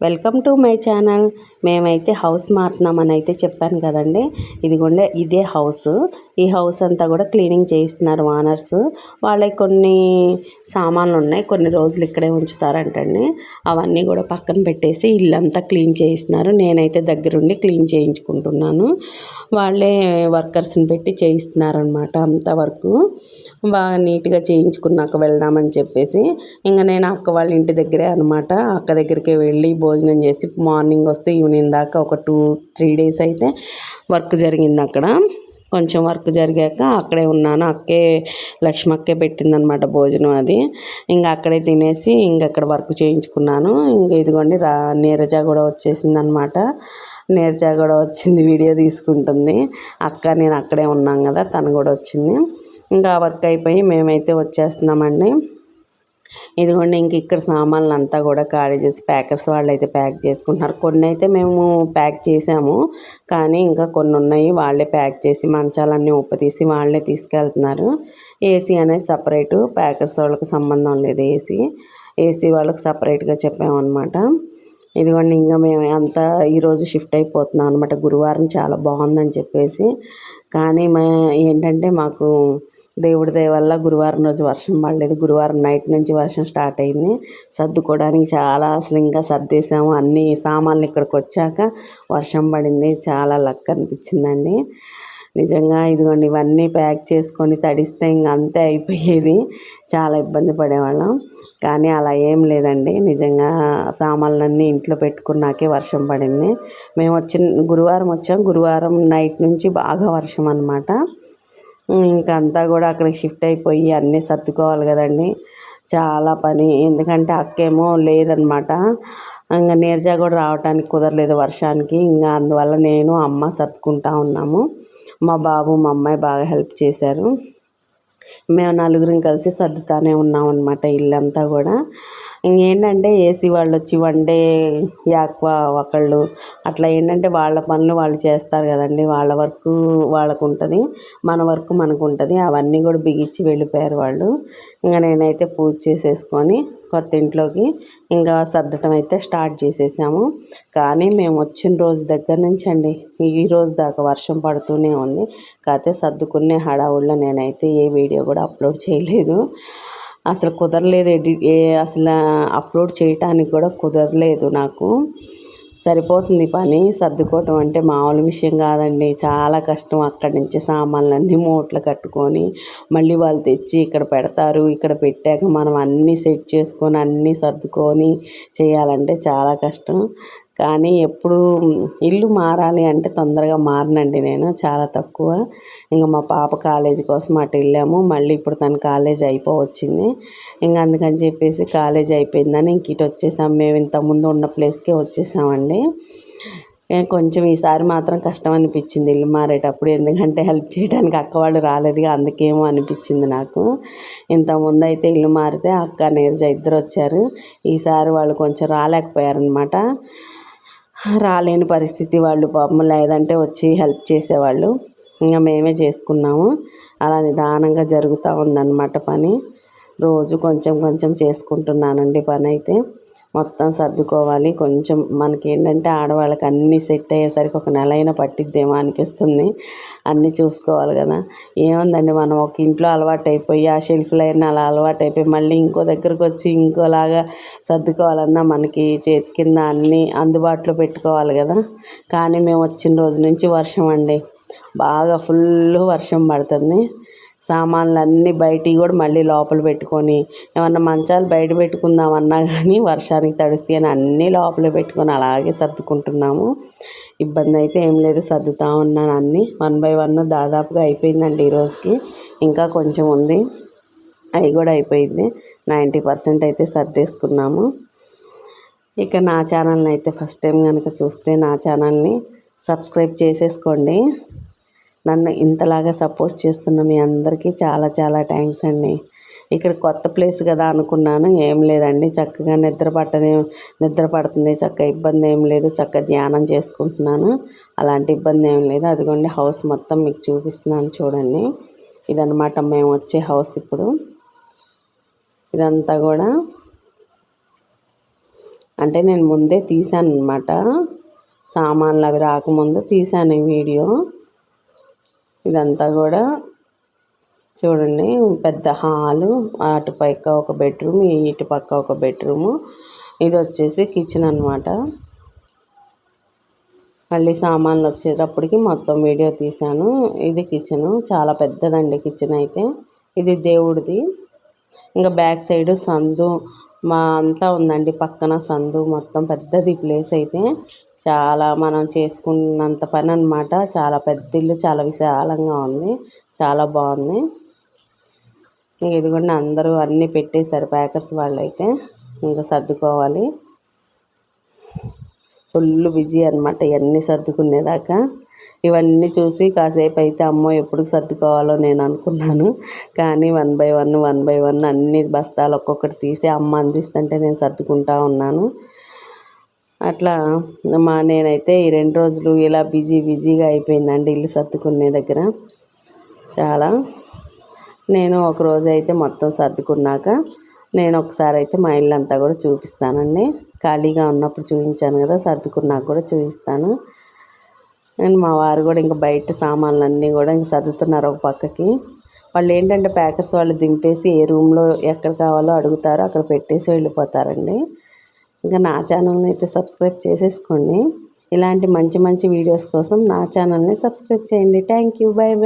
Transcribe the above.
Welcome to my channel. మేమైతే house మారుతున్నామని అయితే చెప్పాను కదండి. ఇదిగోండి ఇదే హౌస్. ఈ హౌస్ అంతా కూడా క్లీనింగ్ చేయిస్తున్నారు ఓనర్స్. వాళ్ళకి కొన్ని సామాన్లు ఉన్నాయి కొన్ని రోజులు ఇక్కడే ఉంచుతారంటండి. అవన్నీ కూడా పక్కన పెట్టేసి ఇల్లంతా క్లీన్ చేయిస్తున్నారు. నేనైతే దగ్గరుండి క్లీన్ చేయించుకుంటున్నాను. వాళ్ళే వర్కర్స్ని పెట్టి చేయిస్తున్నారనమాట అంత వరకు. బాగా నీట్గా చేయించుకున్నాక వెళ్దామని చెప్పేసి ఇంకా నేను అక్క వాళ్ళ ఇంటి దగ్గరే అనమాట అక్క దగ్గరికి వెళ్ళి భోజనం చేసి మార్నింగ్ వస్తే ఈవినింగ్ దాకా ఒక టూ త్రీ డేస్ అయితే వర్క్ జరిగింది అక్కడ. కొంచెం వర్క్ జరిగాక అక్కడే ఉన్నాను. అక్కే లక్ష్మి అక్కే పెట్టిందనమాట భోజనం అది. ఇంకా అక్కడే తినేసి ఇంక అక్కడ వర్క్ చేయించుకున్నాను. ఇంక ఇదిగోండి రా నీరజ కూడా వచ్చేసింది అనమాట నీరజ కూడా వచ్చింది వీడియో తీసుకుంటుంది. అక్క నేను అక్కడే ఉన్నాం కదా తను కూడా వచ్చింది. ఇంకా వర్క్ అయిపోయి మేమైతే వచ్చేస్తున్నామండి. ఇదిగోండి ఇంక ఇక్కడ సామాన్లు అంతా కూడా ఖాళీ చేసి ప్యాకర్స్ వాళ్ళు అయితే ప్యాక్ చేసుకుంటున్నారు. కొన్ని అయితే మేము ప్యాక్ చేసాము కానీ ఇంకా కొన్ని ఉన్నాయి వాళ్ళే ప్యాక్ చేసి మంచాలన్నీ ఉప్పతీసి వాళ్ళే తీసుకెళ్తున్నారు. ఏసీ అనేది సపరేటు ప్యాకర్స్ వాళ్ళకి సంబంధం లేదు ఏసీ. ఏసీ వాళ్ళకి సపరేట్గా చెప్పామన్నమాట. ఇదిగోండి ఇంకా మేము అంతా ఈరోజు షిఫ్ట్ అయిపోతున్నాం అనమాట గురువారం చాలా బాగుందని చెప్పేసి. కానీ మా ఏంటంటే మాకు దేవుడి దయ వల్ల గురువారం రోజు వర్షం పడలేదు. గురువారం నైట్ నుంచి వర్షం స్టార్ట్ అయింది. సర్దుకోవడానికి చాలా అసలు ఇంకా సర్దేశాము. అన్ని సామాన్లు ఇక్కడికి వచ్చాక వర్షం పడింది. చాలా లక్ అనిపించిందండి. నిజంగా ఇదిగోండి ఇవన్నీ ప్యాక్ చేసుకొని తడిస్తే ఇంక అంతే అయిపోయేది. చాలా ఇబ్బంది పడేవాళ్ళం. కానీ అలా ఏం లేదండి. నిజంగా సామాన్లన్నీ ఇంట్లో పెట్టుకున్నాకే వర్షం పడింది. మేము వచ్చిన గురువారం వచ్చాం. గురువారం నైట్ నుంచి బాగా వర్షం అనమాట ఇంకంతా కూడా అక్కడికి షిఫ్ట్ అయిపోయి అన్నీ సర్దుకోవాలి కదండి. చాలా పని. ఎందుకంటే అక్కేమో లేదనమాట. ఇంకా నీరజా కూడా రావడానికి కుదరలేదు వర్షానికి. ఇంకా అందువల్ల నేను అమ్మ సర్దుకుంటా ఉన్నాము. మా బాబు మా అమ్మాయి బాగా హెల్ప్ చేశారు. మేము నలుగురం కలిసి సర్దుతానే ఉన్నాం అనమాట ఇల్లంతా కూడా. ఇంకేంటంటే ఏసీ వాళ్ళు వచ్చి వన్ డే యాక్వా ఒకళ్ళు అట్లా ఏంటంటే వాళ్ళ పనులు వాళ్ళు చేస్తారు కదండి. వాళ్ళ వర్క్ వాళ్ళకు ఉంటుంది మన వర్క్ మనకు ఉంటుంది అవన్నీ కూడా బిగించి వెళ్ళిపోయారు వాళ్ళు. ఇంకా నేనైతే పూజ చేసేసుకొని కొత్త ఇంట్లోకి ఇంకా సర్దటం అయితే స్టార్ట్ చేసేసాము. కానీ మేము వచ్చిన రోజు దగ్గర నుంచి అండి ఈ రోజు దాకా వర్షం పడుతూనే ఉంది. కాకపోతే సర్దుకునే హడావుల్లో నేనైతే ఏ వీడియో కూడా అప్లోడ్ చేయలేదు. అసలు కుదరలేదు ఎడిట్ అసలు అప్లోడ్ చేయటానికి కూడా కుదరలేదు నాకు. సరిపోతుంది పని సర్దుకోవటం అంటే మామూలు విషయం కాదండి. చాలా కష్టం అక్కడి నుంచి సామాన్లన్నీ మూటలు కట్టుకొని మళ్ళీ వాళ్ళు తెచ్చి ఇక్కడ పెడతారు ఇక్కడ పెట్టాక మనం అన్నీ సెట్ చేసుకొని అన్నీ సర్దుకొని చేయాలంటే చాలా కష్టం. కానీ ఎప్పుడు ఇల్లు మారాలి అంటే తొందరగా మారనండి నేను చాలా తక్కువ. ఇంకా మా పాప కాలేజీ కోసం అటు వెళ్ళాము మళ్ళీ ఇప్పుడు తన కాలేజ్ అయిపోవచ్చింది. ఇంకా అందుకని చెప్పేసి కాలేజ్ అయిపోయిందని ఇంక ఇటు వచ్చేసాం. మేము ఇంతకుముందు ఉన్న ప్లేస్కే వచ్చేసామండి. కొంచెం ఈసారి మాత్రం కష్టం అనిపించింది ఇల్లు మారేటప్పుడు ఎందుకంటే హెల్ప్ చేయడానికి అక్క వాళ్ళు రాలేదుగా అందుకేమో అనిపించింది నాకు. ఇంతకుముందు అయితే ఇల్లు మారితే అక్క నీరజ ఇద్దరు వచ్చారు. ఈసారి వాళ్ళు కొంచెం రాలేకపోయారనమాట రాలేని పరిస్థితి వాళ్ళు పాపం. లేదంటే వచ్చి హెల్ప్ చేసేవాళ్ళు. ఇంకా మేమే చేసుకున్నాము. అలా నిదానంగా జరుగుతూ ఉందన్నమాట పని. రోజు కొంచెం కొంచెం చేసుకుంటున్నానండి పని అయితే మొత్తం సర్దుకోవాలి. కొంచెం మనకి ఏంటంటే ఆడవాళ్ళకి అన్నీ సెట్ అయ్యేసరికి ఒక నెల అయినా పట్టిద్దేమో అనిపిస్తుంది. అన్నీ చూసుకోవాలి కదా. ఏముందండి మనం ఒక ఇంట్లో అలవాటు అయిపోయి ఆ షెల్ఫ్లో అయినా అలా అలవాటు అయిపోయి మళ్ళీ ఇంకో దగ్గరకు వచ్చి ఇంకోలాగా సర్దుకోవాలన్నా మనకి చేతి కింద అన్నీ అందుబాటులో పెట్టుకోవాలి కదా. కానీ మేము వచ్చిన రోజు నుంచి వర్షం అండి. బాగా ఫుల్ వర్షం పడుతుంది. సామాన్లు అన్నీ బయటికి కూడా మళ్ళీ లోపల పెట్టుకొని ఏమన్నా మంచాలు బయట పెట్టుకుందామన్నా కానీ వర్షానికి తడుస్తాయి అని అన్నీ లోపల పెట్టుకొని అలాగే సర్దుకుంటున్నాము. ఇబ్బంది అయితే ఏం లేదు సర్దుతా ఉన్నాను అన్నీ. వన్ బై వన్ దాదాపుగా అయిపోయిందండి ఈరోజుకి ఇంకా కొంచెం ఉంది. అవి కూడా అయిపోయింది. నైంటీ పర్సెంట్ అయితే సర్దేసుకున్నాము. ఇక నా ఛానల్ని అయితే ఫస్ట్ టైం కనుక చూస్తే నా ఛానల్ని సబ్స్క్రైబ్ చేసేసుకోండి. నన్ను ఇంతలాగా సపోర్ట్ చేస్తున్న మీ అందరికీ చాలా చాలా థ్యాంక్స్ అండి. ఇక్కడ కొత్త ప్లేస్ కదా అనుకున్నాను ఏం లేదండి. చక్కగా నిద్ర పట్టదే నిద్ర పడుతుంది. చక్క ఇబ్బంది ఏం లేదు. చక్క ధ్యానం చేసుకుంటున్నాను. అలాంటి ఇబ్బంది ఏం లేదు. అదిగోండి హౌస్ మొత్తం మీకు చూపిస్తున్నాను చూడండి. ఇదనమాట మేము వచ్చే హౌస్ ఇప్పుడు. ఇదంతా కూడా అంటే నేను ముందే తీశాను అనమాట సామాన్లు అవి రాకముందు తీశాను ఈ వీడియో. ఇదంతా కూడా చూడండి పెద్ద హాలు. అటు పక్క ఒక బెడ్రూమ్ ఇటు పక్క ఒక బెడ్రూము. ఇది వచ్చేసి కిచెన్ అనమాట మళ్ళీ సామాన్లు వచ్చేటప్పటికి మొత్తం వీడియో తీశాను. ఇది కిచెను చాలా పెద్దదండి కిచెన్ అయితే. ఇది దేవుడిది. ఇంకా బ్యాక్ సైడ్ సందు మా అంతా ఉందండి. పక్కన సందు మొత్తం పెద్దది ప్లేస్ అయితే చాలా మనం చేసుకున్నంత పని అనమాట చాలా పెద్ద ఇల్లు చాలా విశాలంగా ఉంది. చాలా బాగుంది. ఇంక ఇదిగోండి అందరూ అన్నీ పెట్టేశారు ప్యాకర్స్ వాళ్ళు అయితే ఇంకా సర్దుకోవాలి. ఫుల్ బిజీ అనమాట ఇవన్నీ సర్దుకునేదాకా. ఇవన్నీ చూసి కాసేపు అయితే అమ్మో ఎప్పుడు సర్దుకోవాలో నేను అనుకున్నాను. కానీ one by one one by one అన్ని బస్తాలు ఒక్కొక్కటి తీసి అమ్మ అందిస్తుంటే నేను సర్దుకుంటా ఉన్నాను. అట్లా మా నేనైతే ఈ రెండు రోజులు ఇలా బిజీ బిజీగా అయిపోయిందండి ఇల్లు సర్దుకునే దగ్గర. చాలా. నేను ఒక రోజు అయితే మొత్తం సర్దుకున్నాక నేను ఒకసారి అయితే మా ఇల్లు అంతా కూడా చూపిస్తానండి. ఖాళీగా ఉన్నప్పుడు చూపించాను కదా సర్దుకున్నాక కూడా చూపిస్తాను. అండ్ మా వారు కూడా ఇంకా బయట సామాన్లు అన్నీ కూడా ఇంక సర్దుతున్నారు ఒక పక్కకి. వాళ్ళు ఏంటంటే ప్యాకర్స్ వాళ్ళు దింపేసి ఏ రూమ్లో ఎక్కడ కావాలో అడుగుతారో అక్కడ పెట్టేసి వెళ్ళిపోతారండి. ఇంకా నా ఛానల్ని అయితే సబ్స్క్రైబ్ చేసేసుకోండి. ఇలాంటి మంచి మంచి వీడియోస్ కోసం నా ఛానల్ని సబ్స్క్రైబ్ చేయండి. Thank you. Bye bye.